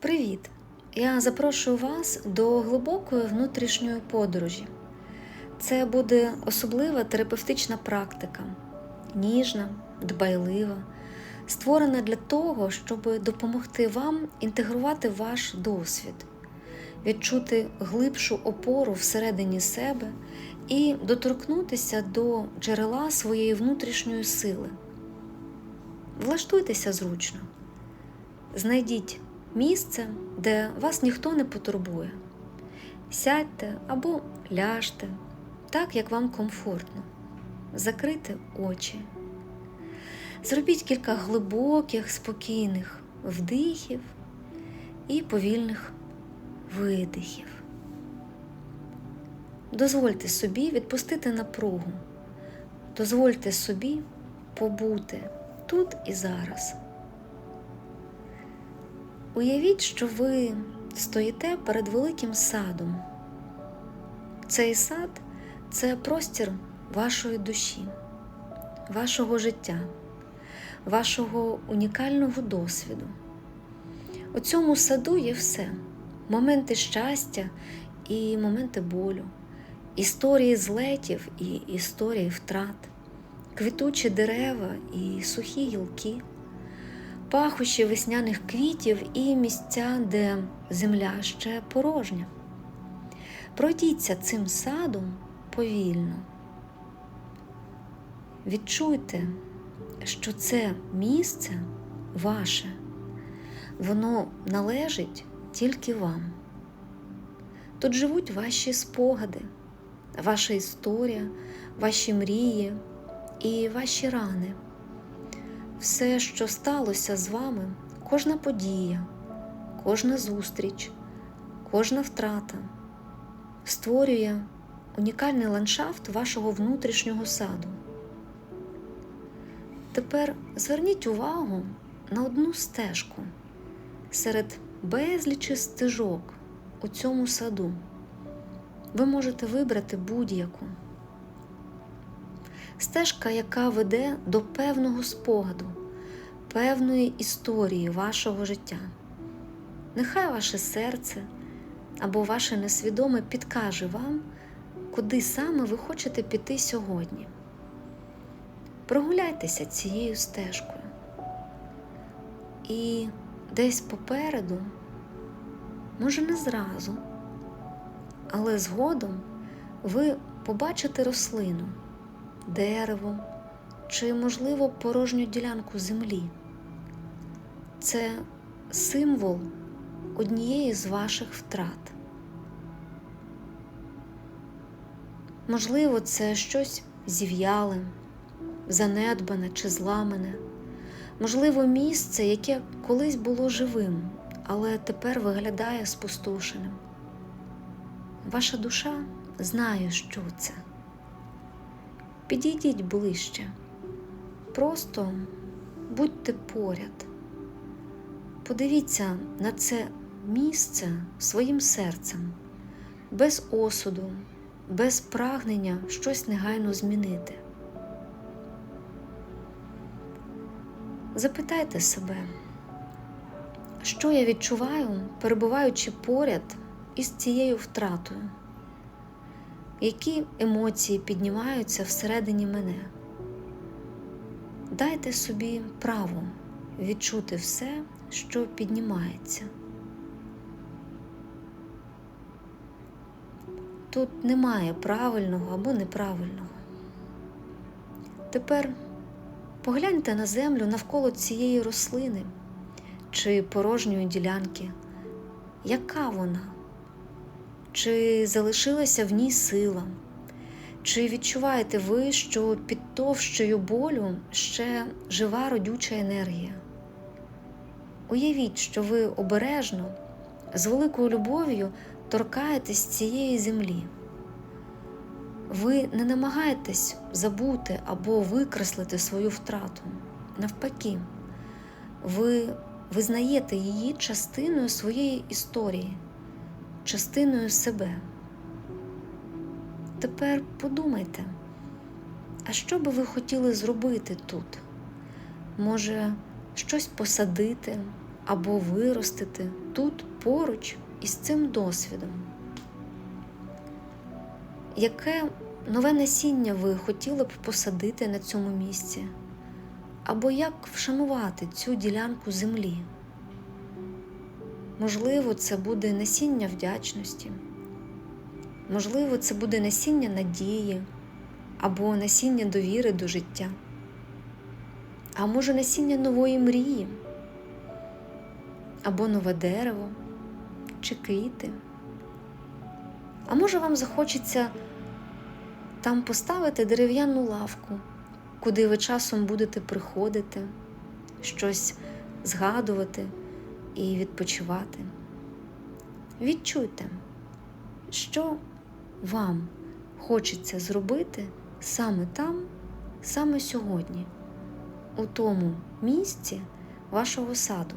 Привіт! Я запрошую вас до глибокої внутрішньої подорожі. Це буде особлива терапевтична практика, ніжна, дбайлива, створена для того, щоб допомогти вам інтегрувати ваш досвід, відчути глибшу опору всередині себе і доторкнутися до джерела своєї внутрішньої сили. Влаштуйтеся зручно, знайдіть місце, де вас ніхто не потурбує. Сядьте або ляжте так, як вам комфортно, закрийте очі. Зробіть кілька глибоких, спокійних вдихів і повільних видихів. Дозвольте собі відпустити напругу, дозвольте собі побути тут і зараз. Уявіть, що ви стоїте перед великим садом. Цей сад це простір вашої душі, вашого життя, вашого унікального досвіду. У цьому саду є все: моменти щастя і моменти болю, історії злетів і історії втрат, квітучі дерева і сухі гілки пахощі весняних квітів і місця, де земля ще порожня. Пройдіться цим садом повільно. Відчуйте, що це місце ваше, воно належить тільки вам. Тут живуть ваші спогади, ваша історія, ваші мрії і ваші рани все, що сталося з вами, кожна подія, кожна зустріч, кожна втрата створює унікальний ландшафт вашого внутрішнього саду. Тепер зверніть увагу на одну стежку серед безлічі стежок у цьому саду. Ви можете вибрати будь-яку стежка, яка веде до певного спогаду, певної історії вашого життя. Нехай ваше серце або ваше несвідоме підкаже вам, куди саме ви хочете піти сьогодні. Прогуляйтеся цією стежкою. І десь попереду, може, не зразу, але згодом ви побачите рослину дерево чи, можливо, порожню ділянку землі. Це символ однієї з ваших втрат. Можливо, це щось зів'яле, занедбане чи зламане, можливо, місце, яке колись було живим, але тепер виглядає спустошеним. Ваша душа знає, що це. Підійдіть ближче, просто будьте поряд. Подивіться на це місце своїм серцем, без осуду, без прагнення щось негайно змінити. Запитайте себе, що я відчуваю, перебуваючи поряд із цією втратою які емоції піднімаються всередині мене. Дайте собі право відчути все, що піднімається. Тут немає правильного або неправильного. Тепер погляньте на землю навколо цієї рослини чи порожньої ділянки. Яка вона? Чи залишилася в ній сила? Чи відчуваєте ви, що під товщою болю ще жива родюча енергія? Уявіть, що ви обережно, з великою любов'ю торкаєтесь цієї землі. Ви не намагаєтесь забути або викреслити свою втрату. Навпаки, ви визнаєте її частиною своєї історії частиною себе. Тепер подумайте, а що би ви хотіли зробити тут? Може, щось посадити або виростити тут поруч із цим досвідом. Яке нове насіння ви хотіли б посадити на цьому місці? Або як вшанувати цю ділянку землі? Можливо, це буде насіння вдячності, можливо, це буде насіння надії або насіння довіри до життя, а може насіння нової мрії, або нове дерево чи квіти. А може вам захочеться там поставити дерев'яну лавку, куди ви часом будете приходити, щось згадувати і відпочивати. Відчуйте, що вам хочеться зробити саме там, саме сьогодні, у тому місці вашого саду.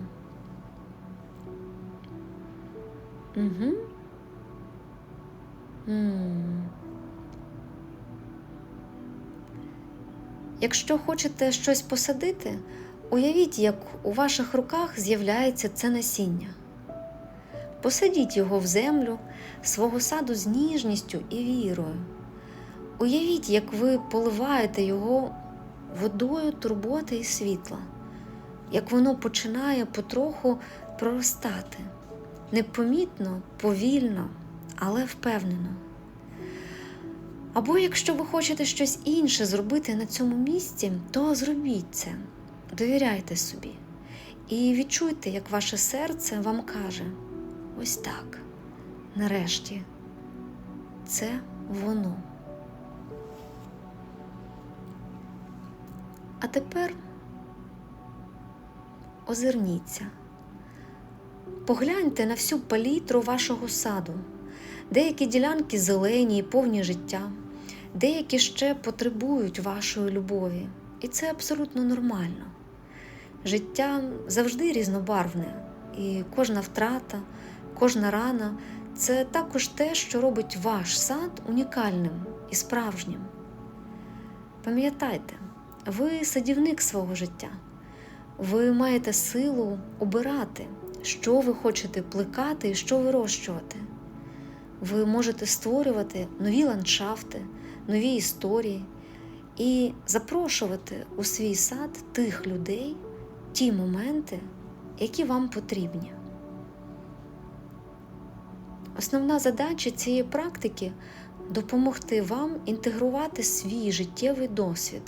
Угу. Якщо хочете щось посадити, уявіть, як у ваших руках з'являється це насіння. Посадіть його в землю свого саду з ніжністю і вірою. Уявіть, як ви поливаєте його водою турботи і світла, як воно починає потроху проростати, непомітно, повільно, але впевнено. Або якщо ви хочете щось інше зробити на цьому місці, то зробіть це, довіряйте собі і відчуйте, як ваше серце вам каже: ось так, нарешті, це воно. А тепер озирніться, погляньте на всю палітру вашого саду. Деякі ділянки зелені і повні життя, деякі ще потребують вашої любові, і це абсолютно нормально. Життя завжди різнобарвне, і кожна втрата, кожна рана це також те, що робить ваш сад унікальним і справжнім. Пам'ятайте, ви садівник свого життя, ви маєте силу обирати, що ви хочете плекати і що вирощувати. Ви можете створювати нові ландшафти, нові історії і запрошувати у свій сад тих людей, ті моменти, які вам потрібні. Основна задача цієї практики допомогти вам інтегрувати свій життєвий досвід,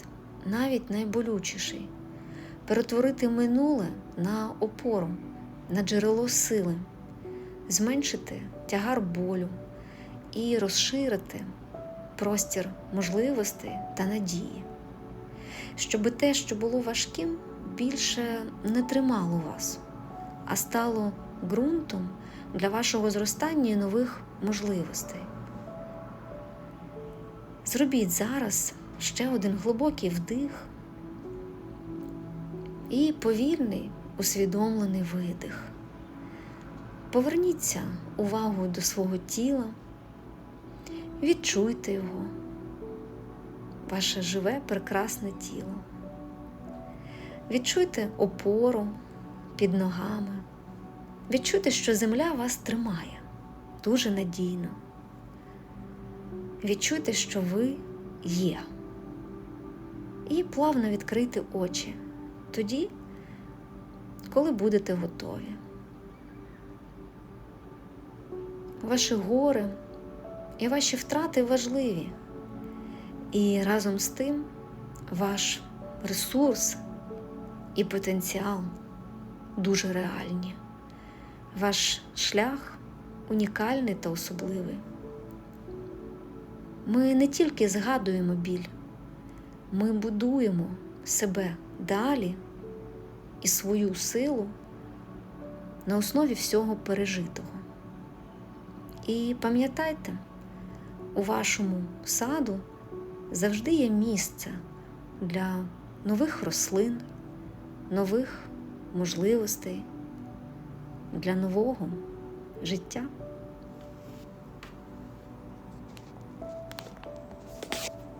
навіть найболючіший, перетворити минуле на опору, на джерело сили, зменшити тягар болю і розширити простір можливостей та надії, щоб те, що було важким, більше не тримало вас, а стало ґрунтом для вашого зростання і нових можливостей. Зробіть зараз ще один глибокий вдих і повільний усвідомлений видих. Поверніться увагу до свого тіла, відчуйте його, ваше живе прекрасне тіло. Відчуйте опору під ногами, відчуйте, що земля вас тримає дуже надійно. Відчуйте, що ви є. І плавно відкрийте очі тоді, коли будете готові. Ваші гори і ваші втрати важливі. І разом з тим ваш ресурс і потенціал дуже реальні. Ваш шлях унікальний та особливий. Ми не тільки згадуємо біль, ми будуємо себе далі і свою силу на основі всього пережитого. І пам'ятайте, у вашому саду завжди є місце для нових рослин, нових можливостей, для нового життя.